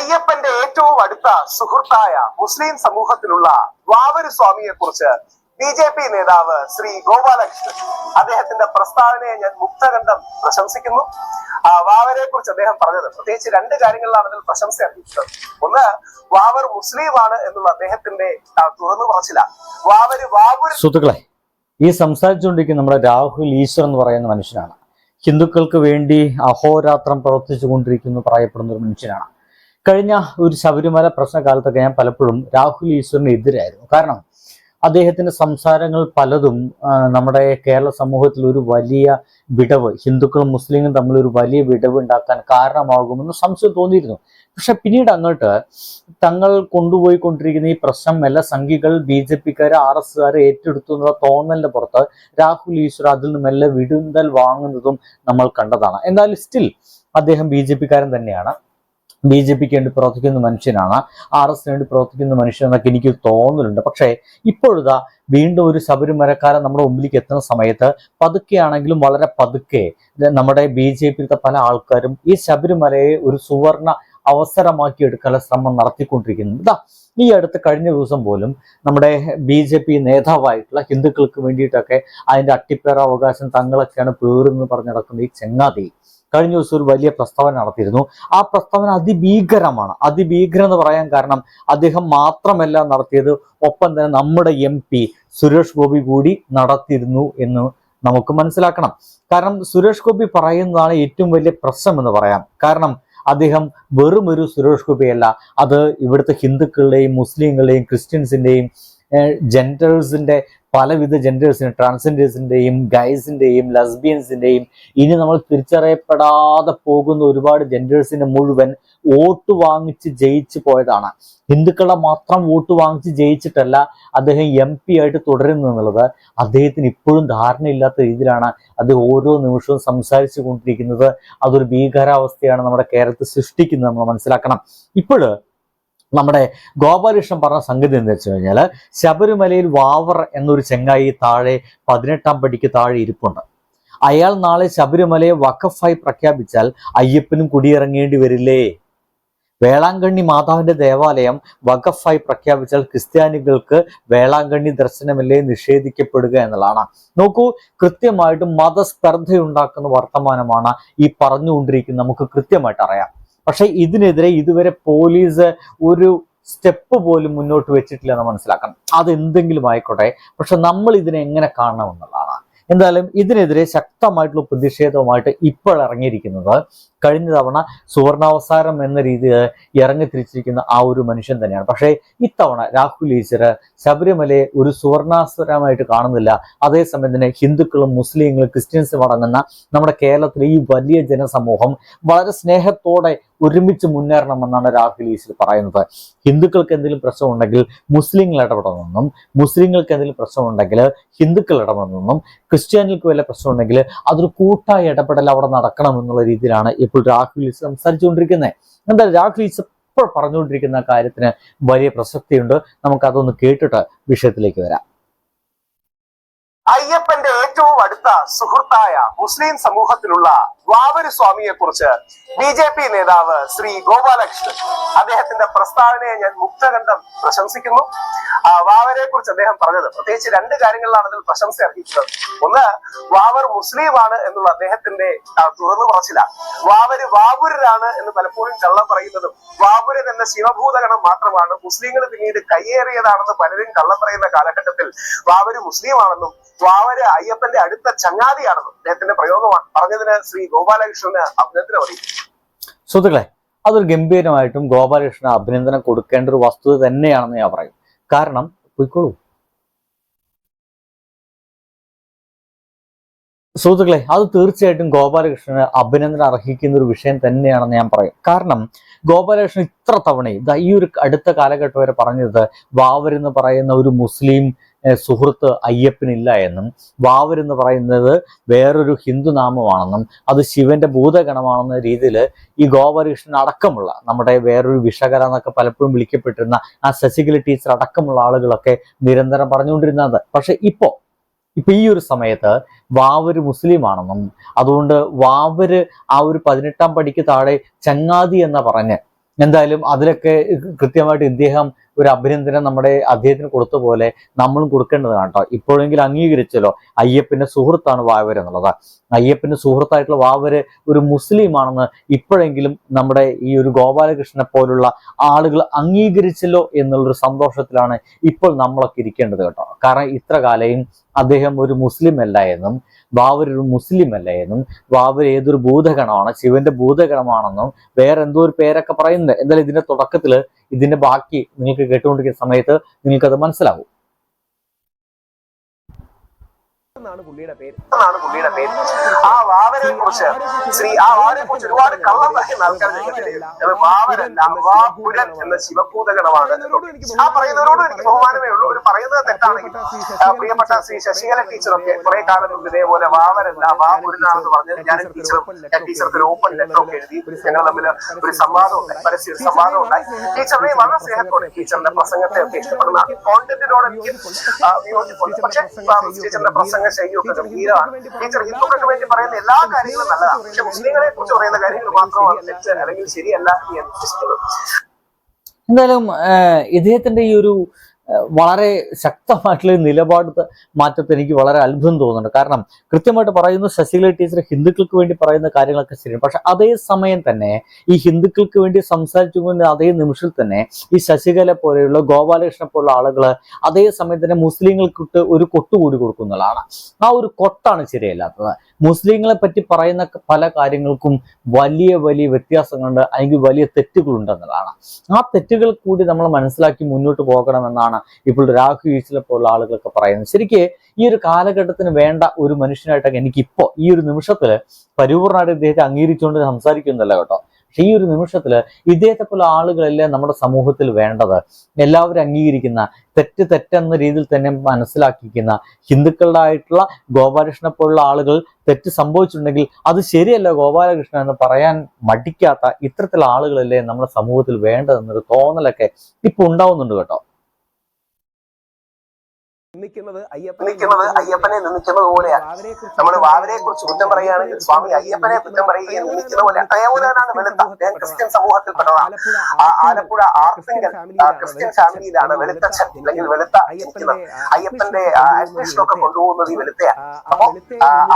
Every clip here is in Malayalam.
അയ്യപ്പന്റെ ഏറ്റവും അടുത്ത സുഹൃത്തായ മുസ്ലിം സമൂഹത്തിലുള്ള വാവര് സ്വാമിയെ കുറിച്ച് ബി ജെ പി നേതാവ് ശ്രീ ഗോപാലകൃഷ്ണൻ അദ്ദേഹത്തിന്റെ പ്രസ്താവനയെ ഞാൻ മുക്തകണ്ഠം പ്രശംസിക്കുന്നു. വാവരെ കുറിച്ച് അദ്ദേഹം പറഞ്ഞത് പ്രത്യേകിച്ച് രണ്ട് കാര്യങ്ങളിലാണ് അതിൽ പ്രശംസ അറിയിച്ചത് ഒന്ന് വാവർ മുസ്ലിമാണ് എന്നുള്ള അദ്ദേഹത്തിന്റെ തുറന്നു പറച്ചില്ല വാവര് വാവൂര് സുഹൃത്തുക്കളെ ഈ സംസാരിച്ചുകൊണ്ടിരിക്കുന്ന നമ്മുടെ രാഹുൽ ഈശ്വർ എന്ന് പറയുന്ന മനുഷ്യനാണ്. ഹിന്ദുക്കൾക്ക് വേണ്ടി അഹോരാത്രം പ്രവർത്തിച്ചു കൊണ്ടിരിക്കുന്നു പറയപ്പെടുന്ന ഒരു മനുഷ്യനാണ്. കഴിഞ്ഞ ഒരു ശബരിമല പ്രശ്നകാലത്തൊക്കെ ഞാൻ പലപ്പോഴും രാഹുൽ ഈശ്വറിന് എതിരായിരുന്നു. കാരണം അദ്ദേഹത്തിന്റെ സംസാരങ്ങൾ പലതും നമ്മുടെ കേരള സമൂഹത്തിൽ ഒരു വലിയ വിടവ് ഹിന്ദുക്കളും മുസ്ലിങ്ങളും തമ്മിൽ ഒരു വലിയ വിടവ് ഉണ്ടാക്കാൻ കാരണമാകുമെന്ന് സംശയം തോന്നിയിരുന്നു. പക്ഷെ പിന്നീട് അങ്ങോട്ട് തങ്ങൾ കൊണ്ടുപോയിക്കൊണ്ടിരിക്കുന്ന ഈ പ്രശ്നം എല്ലാ സംഘികൾ ബി ജെ പിക്കാരെ ആർ എസ്കാരെ ഏറ്റെടുത്തു എന്നുള്ള തോന്നലിന്റെ പുറത്ത് രാഹുൽ ഈശ്വർ അതിൽ നിന്നും എല്ലാം വിടുന്തൽ വാങ്ങുന്നതും നമ്മൾ കണ്ടതാണ്. എന്നാൽ സ്റ്റിൽ അദ്ദേഹം ബി ജെ പിക്കാരൻ തന്നെയാണ്. ബി ജെ പിക്ക് വേണ്ടി പ്രവർത്തിക്കുന്ന മനുഷ്യനാണ്. ആർ എസിന് വേണ്ടി പ്രവർത്തിക്കുന്ന മനുഷ്യൻ എന്നൊക്കെ എനിക്ക് തോന്നലുണ്ട്. പക്ഷേ ഇപ്പോഴിതാ വീണ്ടും ഒരു ശബരിമലക്കാരൻ നമ്മുടെ മുമ്പിലേക്ക് എത്തുന്ന സമയത്ത് പതുക്കെയാണെങ്കിലും വളരെ പതുക്കെ നമ്മുടെ ബി ജെ പിയിലത്തെ പല ആൾക്കാരും ഈ ശബരിമലയെ ഒരു സുവർണ അവസരമാക്കി എടുക്കാനുള്ള ശ്രമം നടത്തിക്കൊണ്ടിരിക്കുന്നു. ഇതാ ഈ അടുത്ത് കഴിഞ്ഞ ദിവസം പോലും നമ്മുടെ ബി ജെ പി നേതാവായിട്ടുള്ള ഹിന്ദുക്കൾക്ക് വേണ്ടിയിട്ടൊക്കെ അതിന്റെ അട്ടിപ്പേറ അവകാശം തങ്ങളൊക്കെയാണ് പേറുന്നു പറഞ്ഞു നടക്കുന്ന ഈ ചെങ്ങാതി കഴിഞ്ഞ ദിവസം ഒരു വലിയ പ്രസ്താവന നടത്തിയിരുന്നു. ആ പ്രസ്താവന അതിഭീകരമാണ്. അതിഭീകരം എന്ന് പറയാൻ കാരണം അദ്ദേഹം മാത്രമല്ല നടത്തിയത്. ഒപ്പം തന്നെ നമ്മുടെ എം സുരേഷ് ഗോപി കൂടി നടത്തിയിരുന്നു എന്ന് നമുക്ക് മനസ്സിലാക്കണം. കാരണം സുരേഷ് ഗോപി പറയുന്നതാണ് ഏറ്റവും വലിയ പ്രശ്നം എന്ന് പറയാം. കാരണം അദ്ദേഹം വെറും ഒരു സുരേഷ് ഗോപിയല്ല. അത് ഇവിടുത്തെ ഹിന്ദുക്കളുടെയും മുസ്ലിങ്ങളുടെയും ക്രിസ്ത്യൻസിന്റെയും ജെൻഡേഴ്സിന്റെ പലവിധ ജെൻഡേഴ്സിന് ട്രാൻസ്ജെൻഡേഴ്സിന്റെയും ഗൈസിന്റെയും ലസ്ബിയൻസിന്റെയും ഇനി നമ്മൾ തിരിച്ചറിയപ്പെടാതെ പോകുന്ന ഒരുപാട് ജെൻഡേഴ്സിന്റെ മുഴുവൻ വോട്ട് വാങ്ങിച്ച് ജയിച്ചു പോയതാണ്. ഹിന്ദുക്കളെ മാത്രം വോട്ട് വാങ്ങിച്ച് ജയിച്ചിട്ടല്ല അദ്ദേഹം എം പി ആയിട്ട് തുടരുന്നു എന്നുള്ളത് അദ്ദേഹത്തിന് ഇപ്പോഴും ധാരണയില്ലാത്ത രീതിയിലാണ് അത് ഓരോ നിമിഷവും സംസാരിച്ചു കൊണ്ടിരിക്കുന്നത്. അതൊരു ഭീകരാവസ്ഥയാണ് നമ്മുടെ കേരളത്തിൽ സൃഷ്ടിക്കുന്നത് നമ്മൾ മനസ്സിലാക്കണം. ഇപ്പോൾ നമ്മുടെ ഗോപാലകൃഷ്ണൻ പറഞ്ഞ സംഗതി എന്ന് വെച്ച് കഴിഞ്ഞാൽ ശബരിമലയിൽ വാവർ എന്നൊരു ചെങ്ങായി താഴെ പതിനെട്ടാം പടിക്ക് താഴെ ഇരിപ്പുണ്ട്. അയാൾ നാളെ ശബരിമലയെ വഖഫായി പ്രഖ്യാപിച്ചാൽ അയ്യപ്പനും കുടിയിറങ്ങേണ്ടി വരില്ലേ? വേളാങ്കണ്ണി മാതാവിന്റെ ദേവാലയം വഖഫായി പ്രഖ്യാപിച്ചാൽ ക്രിസ്ത്യാനികൾക്ക് വേളാങ്കണ്ണി ദർശനമല്ലേ നിഷേധിക്കപ്പെടുക എന്നുള്ളതാണ്. നോക്കൂ കൃത്യമായിട്ടും മതസ്പർദ്ധയുണ്ടാക്കുന്ന വർത്തമാനമാണ് ഈ പറഞ്ഞുകൊണ്ടിരിക്കുന്നത്. നമുക്ക് കൃത്യമായിട്ട് അറിയാം. പക്ഷെ ഇതിനെതിരെ ഇതുവരെ പോലീസ് ഒരു സ്റ്റെപ്പ് പോലും മുന്നോട്ട് വെച്ചിട്ടില്ല എന്ന് മനസ്സിലാക്കണം. അതെന്തെങ്കിലും ആയിക്കോട്ടെ പക്ഷെ നമ്മൾ ഇതിനെ എങ്ങനെ കാണണമെന്നുള്ളതാണ് എന്തായാലും ഇതിനെതിരെ ശക്തമായിട്ടുള്ള പ്രതിഷേധവുമായിട്ട് ഇപ്പോൾ ഇറങ്ങിയിരിക്കുന്നത് കഴിഞ്ഞ തവണ സുവർണാവസാരം എന്ന രീതിയിൽ ഇറങ്ങി തിരിച്ചിരിക്കുന്ന ആ ഒരു മനുഷ്യൻ തന്നെയാണ്. പക്ഷേ ഇത്തവണ രാഹുൽ ഈശ്വർ ശബരിമലയെ ഒരു സുവർണാസ്വരമായിട്ട് കാണുന്നില്ല. അതേസമയം തന്നെ ഹിന്ദുക്കളും മുസ്ലിങ്ങളും ക്രിസ്ത്യൻസും അടങ്ങുന്ന നമ്മുടെ കേരളത്തിലെ ഈ വലിയ ജനസമൂഹം വളരെ സ്നേഹത്തോടെ ഒരുമിച്ച് മുന്നേറണമെന്നാണ് രാഹുൽ ഈശ്വർ പറയുന്നത്. ഹിന്ദുക്കൾക്ക് എന്തെങ്കിലും പ്രശ്നമുണ്ടെങ്കിൽ മുസ്ലിങ്ങൾ ഇടപെടണമെന്നും മുസ്ലിങ്ങൾക്ക് എന്തെങ്കിലും പ്രശ്നമുണ്ടെങ്കിൽ ഹിന്ദുക്കൾ ഇടപെടണമെന്നും ക്രിസ്ത്യാനികൾക്ക് വല്ല പ്രശ്നമുണ്ടെങ്കിൽ അതൊരു കൂട്ടായ ഇടപെടൽ അവിടെ നടക്കണം എന്നുള്ള രീതിയിലാണ് ഇപ്പോൾ രാഹുൽ സംസാരിച്ചുകൊണ്ടിരിക്കുന്നത് എന്തായാലും രാഹുൽ ഇപ്പോൾ പറഞ്ഞുകൊണ്ടിരിക്കുന്ന കാര്യത്തിന് വലിയ പ്രസക്തിയുണ്ട്. നമുക്ക് അതൊന്ന് കേട്ടിട്ട് വിഷയത്തിലേക്ക് വരാം. ഏറ്റവും സുഹൃത്തായ മുസ്ലിം സമൂഹത്തിലുള്ള വാവര് സ്വാമിയെ കുറിച്ച് ബി ജെ പി നേതാവ് ശ്രീ ഗോപാലകൃഷ്ണൻ അദ്ദേഹത്തിന്റെ പ്രസ്താവനയെ ഞാൻ മുക്തകണ്ഠം പ്രശംസിക്കുന്നു. വാവരെ കുറിച്ച് അദ്ദേഹം പറഞ്ഞത് പ്രത്യേകിച്ച് രണ്ട് കാര്യങ്ങളിലാണ് അതിൽ പ്രശംസ അർഹിക്കുന്നത് ഒന്ന് വാവർ മുസ്ലിമാണ് എന്നുള്ള അദ്ദേഹത്തിന്റെ തുറന്നു പറച്ചില്ല വാവര് വാവുരരാണ് എന്ന് പലപ്പോഴും കള്ളം പറയുന്നതും വാവുരൻ എന്ന ശിവഭൂതഗണം മാത്രമാണ് മുസ്ലിങ്ങൾ പിന്നീട് കയ്യേറിയതാണെന്ന് പലരും കള്ളം പറയുന്ന കാലഘട്ടത്തിൽ വാവര് മുസ്ലിമാണെന്നും വാവര് അയ്യപ്പന്റെ അടുത്ത ചങ്ങാതിയാണെന്നും അദ്ദേഹത്തിന്റെ പ്രയോഗമാണ് പറഞ്ഞതിന് ശ്രീ ഗോപാലകൃഷ്ണന് അഭിനന്ദനം അറിയിച്ചു സുഹൃത്തുക്കളെ അതൊരു ഗംഭീരമായിട്ടും ഗോപാലകൃഷ്ണന് അഭിനന്ദനം കൊടുക്കേണ്ട ഒരു വസ്തുത തന്നെയാണെന്ന് ഞാൻ പറയും. കാരണം പോയിക്കോളൂ. സുഹൃത്തുക്കളെ അത് തീർച്ചയായിട്ടും ഗോപാലകൃഷ്ണന് അഭിനന്ദനം അർഹിക്കുന്ന ഒരു വിഷയം തന്നെയാണെന്ന് ഞാൻ പറയും. കാരണം ഗോപാലകൃഷ്ണൻ ഇത്ര തവണ ഇതാ ഈ ഒരു അടുത്ത കാലഘട്ടം വരെ പറഞ്ഞത് വാവരെന്ന് എന്ന് പറയുന്ന ഒരു മുസ്ലിം സുഹൃത്ത് അയ്യപ്പനില്ല എന്നും വാവർ എന്ന് പറയുന്നത് വേറൊരു ഹിന്ദു നാമമാണെന്നും അത് ശിവന്റെ ഭൂതഗണമാണെന്ന രീതിയിൽ ഈ ഗോപകൃഷ്ണൻ അടക്കമുള്ള നമ്മുടെ വേറൊരു വിഷകര എന്നൊക്കെ പലപ്പോഴും വിളിക്കപ്പെട്ടിരുന്ന ആ ശശികല ടീച്ചർ അടക്കമുള്ള ആളുകളൊക്കെ നിരന്തരം പറഞ്ഞുകൊണ്ടിരുന്നത്. പക്ഷെ ഇപ്പോ ഇപ്പൊ ഈ ഒരു സമയത്ത് വാവര് മുസ്ലിമാണെന്നും അതുകൊണ്ട് വാവര് ആ ഒരു പതിനെട്ടാം പടിക്ക് താഴെ ചങ്ങാതി എന്ന പറഞ്ഞ് എന്തായാലും അതിലൊക്കെ കൃത്യമായിട്ട് ഇദ്ദേഹം ഒരു അഭിനന്ദനം നമ്മുടെ അദ്ദേഹത്തിന് കൊടുത്ത പോലെ നമ്മളും കൊടുക്കേണ്ടതാണ് കേട്ടോ. ഇപ്പോഴെങ്കിലും അംഗീകരിച്ചല്ലോ. അയ്യപ്പന്റെ സുഹൃത്താണ് വാവര് എന്നുള്ളത്. അയ്യപ്പന്റെ സുഹൃത്തായിട്ടുള്ള വാവര് ഒരു മുസ്ലിം ആണെന്ന് ഇപ്പോഴെങ്കിലും നമ്മുടെ ഈ ഒരു ഗോപാലകൃഷ്ണനെ പോലുള്ള ആളുകൾ അംഗീകരിച്ചല്ലോ എന്നുള്ളൊരു സന്തോഷത്തിലാണ് ഇപ്പോൾ നമ്മളൊക്കെ ഇരിക്കേണ്ടത് കേട്ടോ. കാരണം ഇത്ര കാലയും അദ്ദേഹം ഒരു മുസ്ലിം അല്ല എന്നും ബാബർ ഒരു മുസ്ലിം അല്ല എന്നും ബാബർ ഏതൊരു ഭൂതഗണമാണ് ശിവന്റെ ഭൂതഗണമാണെന്നും വേറെ എന്തോ ഒരു പേരൊക്കെ പറയുന്നുണ്ട്. എന്തായാലും ഇതിന്റെ തുടക്കത്തിൽ ഇതിന്റെ ബാക്കി നിങ്ങൾക്ക് കേട്ടുകൊണ്ടിരിക്കുന്ന സമയത്ത് നിങ്ങൾക്കത് മനസ്സിലാവും. എന്നാണ് പുള്ളിയുടെ പേര്. പുള്ളിയുടെ പേര്. ആ വാവനെ കുറിച്ച് ശ്രീ ആ ആരെ കുറിച്ച് ഒരുപാട് കള്ളം പറയുന്ന ആൾക്കാർ അത് എന്ന ശിവഭൂതഗണമാണ് ആ പറയുന്നവരോട് എനിക്ക് ബഹുമാനമേ ഉള്ളൂ. ഒരു പറയുന്നത് തെറ്റാണെങ്കിൽ പ്രിയപ്പെട്ട ശ്രീ ശശികല ടീച്ചറൊക്കെ കുറെ കാലം മുമ്പ് ഇതേപോലെ വാവരല്ല വാപുരനാണെന്ന് പറഞ്ഞത് ഞാൻ ടീച്ചറും ടീച്ചർക്ക് ഒരു ഓപ്പൺ ലെറ്റർ ഒക്കെ എഴുതി ഞങ്ങൾ തമ്മിൽ ഒരു സംവാദം ഉണ്ടായി. പരസ്യ ഒരു സംവാദം ഉണ്ടായി. ടീച്ചറിനെ വളരെ സ്നേഹത്തോടെ ടീച്ചറിന്റെ പ്രസംഗത്തെ ഒക്കെ ഇഷ്ടപ്പെടുന്ന കോണ്ടന്റിനോട് എനിക്ക് ആ, വിയോജിപ്പുണ്ട് പക്ഷെ ടീച്ചറിന്റെ പ്രസംഗ ശൈലിയൊക്കെ ഗംഭീരമാണ് ടീച്ചർ ഹിന്ദുക്കൾക്ക് വേണ്ടി പറയുന്ന എല്ലാ കാര്യങ്ങളും നല്ലതാണ് പക്ഷെ മുസ്ലിങ്ങളെ കുറിച്ച് പറയുന്ന കാര്യങ്ങൾ മാത്രമാണ് തെറ്റ് അല്ലെങ്കിൽ ശരിയല്ല എന്ന് വിശ്വസിക്കുന്നത് എന്തായാലും ഇദ്ദേഹത്തിന്റെ ഈ ഒരു വളരെ ശക്തമായിട്ടുള്ള നിലപാട് മാറ്റത്തെ എനിക്ക് വളരെ അത്ഭുതം തോന്നുന്നുണ്ട്. കാരണം കൃത്യമായിട്ട് പറയുന്നു ശശികല ടീച്ചർ ഹിന്ദുക്കൾക്ക് വേണ്ടി പറയുന്ന കാര്യങ്ങളൊക്കെ ശരിയാണ്. പക്ഷെ അതേ സമയം തന്നെ ഈ ഹിന്ദുക്കൾക്ക് വേണ്ടി സംസാരിച്ചുകൊണ്ട് അതേ നിമിഷത്തിൽ തന്നെ ഈ ശശികല പോലെയുള്ള ഗോപാലകൃഷ്ണ പോലുള്ള ആളുകൾ അതേ സമയം തന്നെ മുസ്ലിങ്ങൾക്കിട്ട് ഒരു കൊട്ടുകൂടി കൊടുക്കുന്നതാണ്. ആ ഒരു കൊട്ടാണ് ശരിയല്ലാത്തത്. മുസ്ലിങ്ങളെ പറ്റി പറയുന്ന പല കാര്യങ്ങൾക്കും വലിയ വലിയ വ്യത്യാസങ്ങളുണ്ട് അല്ലെങ്കിൽ വലിയ തെറ്റുകളുണ്ടെന്നുള്ളതാണ് ആ തെറ്റുകൾ കൂടി നമ്മൾ മനസ്സിലാക്കി മുന്നോട്ട് പോകണമെന്നാണ് ഇപ്പോൾ രാഹു ഈശ്വലെ പോലുള്ള ആളുകളൊക്കെ പറയുന്നത് ശരിക്ക് ഈ ഒരു കാലഘട്ടത്തിന് വേണ്ട ഒരു മനുഷ്യനായിട്ടൊക്കെ എനിക്കിപ്പോ ഈ ഒരു നിമിഷത്തിൽ പരിപൂർണമായിട്ട് ഇദ്ദേഹത്തെ അംഗീകരിച്ചുകൊണ്ട് സംസാരിക്കുന്നില്ല കേട്ടോ. പക്ഷെ ഈ ഒരു നിമിഷത്തിൽ ഇദ്ദേഹത്തെ പോലെ ആളുകളല്ലേ നമ്മുടെ സമൂഹത്തിൽ വേണ്ടത്? എല്ലാവരും അംഗീകരിക്കുന്ന തെറ്റ് തെറ്റെന്ന രീതിയിൽ തന്നെ മനസ്സിലാക്കിക്കുന്ന ഹിന്ദുക്കളുടെ ഗോപാലകൃഷ്ണനെ പോലുള്ള ആളുകൾ തെറ്റ് സംഭവിച്ചിട്ടുണ്ടെങ്കിൽ അത് ശരിയല്ല ഗോപാലകൃഷ്ണൻ എന്ന് പറയാൻ മടിക്കാത്ത ഇത്തരത്തിലുള്ള ആളുകളല്ലേ നമ്മുടെ സമൂഹത്തിൽ വേണ്ടതെന്നൊരു തോന്നലൊക്കെ ഇപ്പൊ ഉണ്ടാവുന്നുണ്ട് കേട്ടോ. നിന്ദിക്കുന്നത് അയ്യപ്പനെ നിന്ദിക്കുന്നത് നിന്നിക്കുന്നത് പോലെയാണ് നമ്മൾ വാവരെ കുറിച്ച് കുറ്റം പറയുകയാണെങ്കിൽ സ്വാമി അയ്യപ്പനെ കുറ്റം പറയുകയും നിന്ദിക്കുന്ന പോലെ. അതേപോലെയാണ് വെളുത്ത. ഞാൻ ക്രിസ്ത്യൻ സമൂഹത്തിൽപ്പെട്ടതാണ്. ആ ആലപ്പുഴ ആർത്തിങ്കൽ ക്രിസ്ത്യൻ ഫാമിലിയിലാണ്. വെളുത്തച്ഛൻ അല്ലെങ്കിൽ വെളുത്ത ജനിക്കുന്നത് അയ്യപ്പന്റെ ഒക്കെ കൊണ്ടുപോകുന്നത് ഈ വെളുത്തയാണ് അപ്പൊ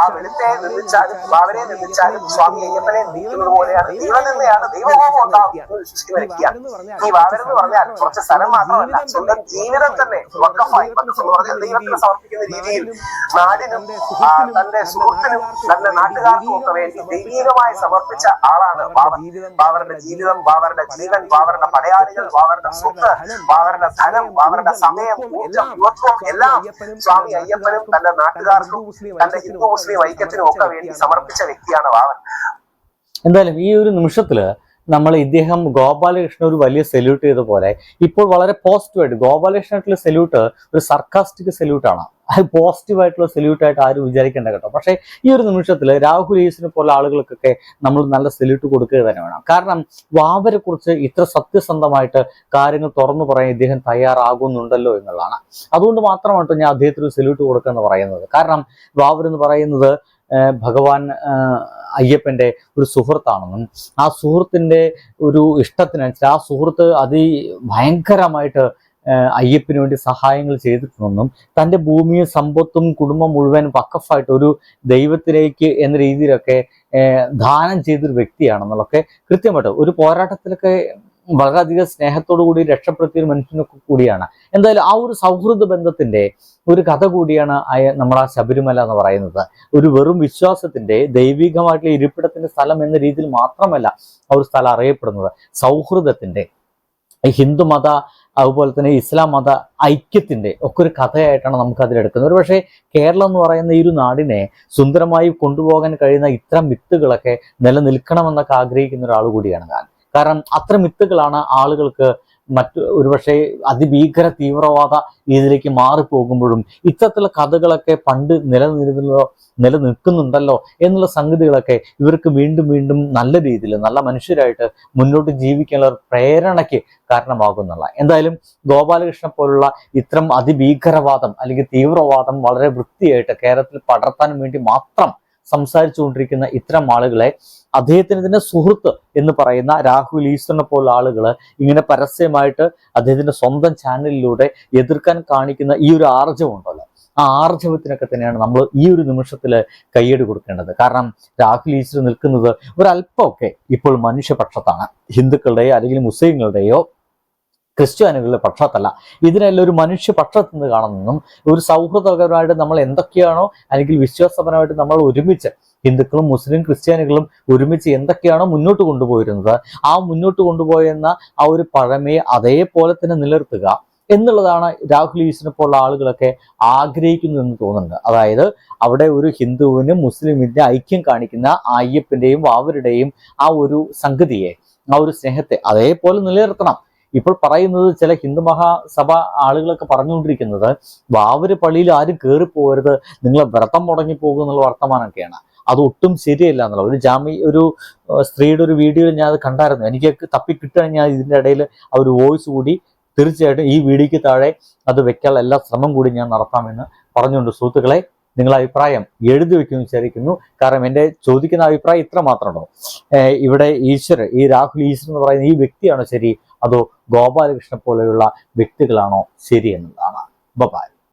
ആ വെളുത്തയെ നിന്ദിച്ചാലും വാവരെ നിന്ദിച്ചാലും സ്വാമി അയ്യപ്പനെ നിന്ദിക്കുന്നത് പോലെയാണ്. ദൈവനിന്ദയാണ് ദൈവകോപം ഉണ്ടാവും എന്ന് വിശ്വസിക്കുന്ന വ്യക്തിയാണ് ഈ വാവരെന്ന് പറഞ്ഞാൽ കുറച്ച് സ്ഥലം മാത്രമല്ല. സ്വന്തം ജീവിതം തന്നെ വക്കഫായി വക്കഫ് എന്ന് പറഞ്ഞാൽ ദൈവത്തിന് സമർപ്പിക്കുന്ന രീതിയിൽ നാടിനും തന്റെ സുഹൃത്തിനും തന്റെ നാട്ടുകാർക്കും ഒക്കെ വേണ്ടി ദൈവീകമായി സമർപ്പിച്ച ആളാണ് ബാബർ. ബാബറിന്റെ ജീവിതം ബാബറിന്റെ ജീവൻ ബാബറിന്റെ പടയാളികൾ ബാബറിന്റെ സ്വത്ത് ബാബറിന്റെ ധനം ബാബറിന്റെ സമയം ഊർജം യുവത്വം എല്ലാം സ്വാമി അയ്യപ്പനും തന്റെ നാട്ടുകാർക്കും തന്റെ ഹിന്ദു മുസ്ലിം ഐക്യത്തിനും ഒക്കെ വേണ്ടി സമർപ്പിച്ച വ്യക്തിയാണ് ബാബർ. എന്തായാലും ഈ ഒരു നിമിഷത്തിൽ നമ്മൾ ഇദ്ദേഹം ഗോപാലകൃഷ്ണൻ ഒരു വലിയ സല്യൂട്ട് ചെയ്ത പോലെ. ഇപ്പോൾ വളരെ പോസിറ്റീവായിട്ട് ഗോപാലകൃഷ്ണനായിട്ടുള്ള സല്യൂട്ട് ഒരു സർക്കാസ്റ്റിക് സല്യൂട്ടാണ് അത് പോസിറ്റീവ് ആയിട്ടുള്ള സല്യൂട്ട് ആയിട്ട് ആരും വിചാരിക്കേണ്ട കേട്ടോ. പക്ഷേ ഈ ഒരു നിമിഷത്തിൽ രാഹുൽ ഈസിനെ പോലെ ആളുകൾക്കൊക്കെ നമ്മൾ നല്ല സല്യൂട്ട് കൊടുക്കുക തന്നെ വേണം. കാരണം വാവരെ കുറിച്ച് ഇത്ര സത്യസന്ധമായിട്ട് കാര്യങ്ങൾ തുറന്നു പറയാൻ ഇദ്ദേഹം തയ്യാറാകുന്നുണ്ടല്ലോ എന്നുള്ളതാണ്. അതുകൊണ്ട് മാത്രമാണ് ഞാൻ അദ്ദേഹത്തിന് ഒരു സല്യൂട്ട് കൊടുക്കുക എന്ന് പറയുന്നത്. കാരണം വാവർ എന്ന് പറയുന്നത് ഭഗവാൻ അയ്യപ്പന്റെ ഒരു സുഹൃത്താണെന്നും ആ സുഹൃത്തിന്റെ ഒരു ഇഷ്ടത്തിനനുസരിച്ച് ആ സുഹൃത്ത് അതി ഭയങ്കരമായിട്ട് അയ്യപ്പിന് വേണ്ടി സഹായങ്ങൾ ചെയ്തിട്ടുണ്ടെന്നും തന്റെ ഭൂമിയും സമ്പത്തും കുടുംബം മുഴുവൻ വക്കഫായിട്ട് ഒരു ദൈവത്തിലേക്ക് എന്ന രീതിയിലൊക്കെ ദാനം ചെയ്തൊരു വ്യക്തിയാണെന്നുള്ളൊക്കെ കൃത്യമായിട്ട് ഒരു പോരാട്ടത്തിലൊക്കെ വളരെയധികം സ്നേഹത്തോടു കൂടി രക്ഷപ്പെടുത്തിയ ഒരു മനുഷ്യനൊക്കെ കൂടിയാണ്. എന്തായാലും ആ ഒരു സൗഹൃദ ബന്ധത്തിന്റെ ഒരു കഥ കൂടിയാണ് നമ്മുടെ ശബരിമല എന്ന് പറയുന്നത്. ഒരു വെറും വിശ്വാസത്തിന്റെ ദൈവികമായിട്ടുള്ള ഇരിപ്പിടത്തിന്റെ സ്ഥലം എന്ന രീതിയിൽ മാത്രമല്ല ആ ഒരു സ്ഥലം അറിയപ്പെടുന്നത്. സൗഹൃദത്തിന്റെ ഈ ഹിന്ദു മത അതുപോലെ തന്നെ ഇസ്ലാം മത ഐക്യത്തിന്റെ ഒക്കെ ഒരു കഥയായിട്ടാണ് നമുക്ക് അതിലെടുക്കുന്നത് ഒരു പക്ഷേ കേരളം എന്ന് പറയുന്ന ഈ ഒരു നാടിനെ സുന്ദരമായി കൊണ്ടുപോകാൻ കഴിയുന്ന ഇത്തരം വിത്തുകളൊക്കെ നിലനിൽക്കണമെന്നൊക്കെ ആഗ്രഹിക്കുന്ന ഒരാൾ കൂടിയാണ് ഞാൻ. കാരണം അത്ര മിത്തുകളാണ് ആളുകൾക്ക് മറ്റു ഒരുപക്ഷെ അതിഭീകര തീവ്രവാദ രീതിയിലേക്ക് മാറിപ്പോകുമ്പോഴും ഇത്തരത്തിലുള്ള കഥകളൊക്കെ പണ്ട് നിലനിന്നിരുന്നല്ലോ നിലനിൽക്കുന്നുണ്ടല്ലോ എന്നുള്ള സംഗതികളൊക്കെ ഇവർക്ക് വീണ്ടും വീണ്ടും നല്ല രീതിയിൽ നല്ല മനുഷ്യരായിട്ട് മുന്നോട്ട് ജീവിക്കാനുള്ള ഒരു പ്രേരണയ്ക്ക് കാരണമാകുന്നുള്ള എന്തായാലും ഗോപാലകൃഷ്ണൻ പോലുള്ള ഇത്തരം അതിഭീകരവാദം അല്ലെങ്കിൽ തീവ്രവാദം വളരെ വൃത്തിയായിട്ട് കേരളത്തിൽ പടർത്താൻ വേണ്ടി മാത്രം സംസാരിച്ചുകൊണ്ടിരിക്കുന്ന ഇത്തരം ആളുകളെ അദ്ദേഹത്തിന് തന്നെ സുഹൃത്ത് എന്ന് പറയുന്ന രാഹുൽ ഈശ്വറിനെ പോലുള്ള ആളുകൾ ഇങ്ങനെ പരസ്യമായിട്ട് അദ്ദേഹത്തിന്റെ സ്വന്തം ചാനലിലൂടെ എതിർക്കാൻ കാണിക്കുന്ന ഈ ഒരു ആർജവം ഉണ്ടല്ലോ. ആ ആർജവത്തിനൊക്കെ തന്നെയാണ് നമ്മൾ ഈ ഒരു നിമിഷത്തിൽ കൈയ്യടി കൊടുക്കേണ്ടത്. കാരണം രാഹുൽ ഈശ്വർ നിൽക്കുന്നത് ഒരല്പമൊക്കെ ഇപ്പോൾ മനുഷ്യപക്ഷത്താണ്. ഹിന്ദുക്കളുടെയോ അല്ലെങ്കിൽ മുസ്ലിങ്ങളുടെയോ ക്രിസ്ത്യാനികളുടെ പക്ഷത്തല്ല. ഇതിനെല്ലാം ഒരു മനുഷ്യ പക്ഷത്ത് നിന്ന് കാണുന്നതും ഒരു സൗഹൃദപരമായിട്ട് നമ്മൾ എന്തൊക്കെയാണോ അല്ലെങ്കിൽ വിശ്വാസപരമായിട്ട് നമ്മൾ ഒരുമിച്ച് ഹിന്ദുക്കളും മുസ്ലിം ക്രിസ്ത്യാനികളും ഒരുമിച്ച് എന്തൊക്കെയാണോ മുന്നോട്ട് കൊണ്ടുപോയിരുന്നത് ആ മുന്നോട്ട് കൊണ്ടുപോയെന്ന ആ ഒരു പഴമയെ അതേപോലെ തന്നെ നിലനിർത്തുക എന്നുള്ളതാണ് രാഹുൽ ഈസിനെ പോലുള്ള ആളുകളൊക്കെ ആഗ്രഹിക്കുന്നു എന്ന് തോന്നുന്നുണ്ട് അതായത് അവിടെ ഒരു ഹിന്ദുവിനും മുസ്ലിമിന്റെ ഐക്യം കാണിക്കുന്ന അയ്യപ്പന്റെയും വാവരുടെയും ആ ഒരു സംഗതിയെ ആ ഒരു സ്നേഹത്തെ അതേപോലെ നിലനിർത്തണം. ഇപ്പോൾ പറയുന്നത് ചില ഹിന്ദു മഹാസഭ ആളുകളൊക്കെ പറഞ്ഞുകൊണ്ടിരിക്കുന്നത് വാവര് പള്ളിയിൽ ആരും കയറി പോകരുത് നിങ്ങളെ വ്രതം മുടങ്ങി പോകും എന്നുള്ള വർത്തമാനമൊക്കെയാണ്. അത് ഒട്ടും ശരിയല്ല എന്നുള്ളത്. ഒരു ജാമി ഒരു സ്ത്രീയുടെ ഒരു വീഡിയോ ഞാൻ അത് കണ്ടായിരുന്നു. എനിക്ക് തപ്പി കിട്ടുകയാണെങ്കിൽ ഞാൻ ഇതിന്റെ ഇടയിൽ ആ ഒരു വോയിസ് കൂടി തീർച്ചയായിട്ടും ഈ വീഡിയോക്ക് താഴെ അത് വെക്കാനുള്ള എല്ലാ ശ്രമം കൂടി ഞാൻ നടത്താമെന്ന് പറഞ്ഞുകൊണ്ട് സുഹൃത്തുക്കളെ നിങ്ങളുടെ അഭിപ്രായം എഴുതി വെക്കുമെന്ന് വിചാരിക്കുന്നു. കാരണം എന്റെ ചോദിക്കുന്ന അഭിപ്രായം ഇത്ര മാത്രമാണോ ഇവിടെ ഈശ്വർ ഈ രാഹുൽ ഈശ്വർ എന്ന് പറയുന്ന ഈ വ്യക്തിയാണോ ശരി അതോ ഗോപാലകൃഷ്ണ പോലെയുള്ള വ്യക്തികളാണോ ശരി എന്നുള്ളതാണ് ബബായ്